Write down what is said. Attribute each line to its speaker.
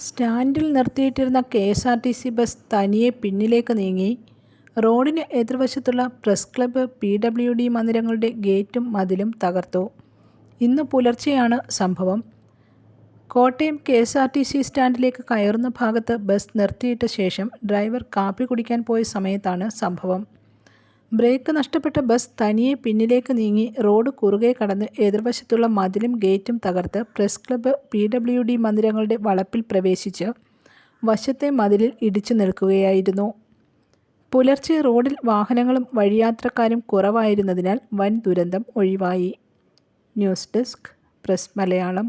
Speaker 1: സ്റ്റാൻഡിൽ നിർത്തിയിട്ടിരുന്ന K S R T C bus തനിയെ പിന്നിലേക്ക് നീങ്ങി. റോഡിന് എതിർവശത്തുള്ള press club P W D മന്ദിരങ്ങളുടെ ഗേറ്റും മതിലും തകർത്തു. ഇന്ന് പുലർച്ചെയാണ് സംഭവം. Kottayam K S R T C സ്റ്റാൻഡിലേക്ക് കയറുന്ന ഭാഗത്ത് ബസ് നിർത്തിയിട്ട ശേഷം ഡ്രൈവർ കാപ്പി കുടിക്കാൻ പോയ സമയത്താണ് സംഭവം. ബ്രേക്ക് നഷ്ടപ്പെട്ട ബസ് തനിയെ പിന്നിലേക്ക് നീങ്ങി റോഡ് കുറുകെ കടന്ന് എതിർവശത്തുള്ള മതിലും ഗേറ്റും തകർത്ത് press club P W D മന്ദിരങ്ങളുടെ വളപ്പിൽ പ്രവേശിച്ച് വശത്തെ മതിലിൽ ഇടിച്ചു നിൽക്കുകയായിരുന്നു. പുലർച്ചെ റോഡിൽ വാഹനങ്ങളും വഴിയാത്രക്കാരും കുറവായിരുന്നതിനാൽ വൻ ദുരന്തം ഒഴിവായി. News desk press Malayalam.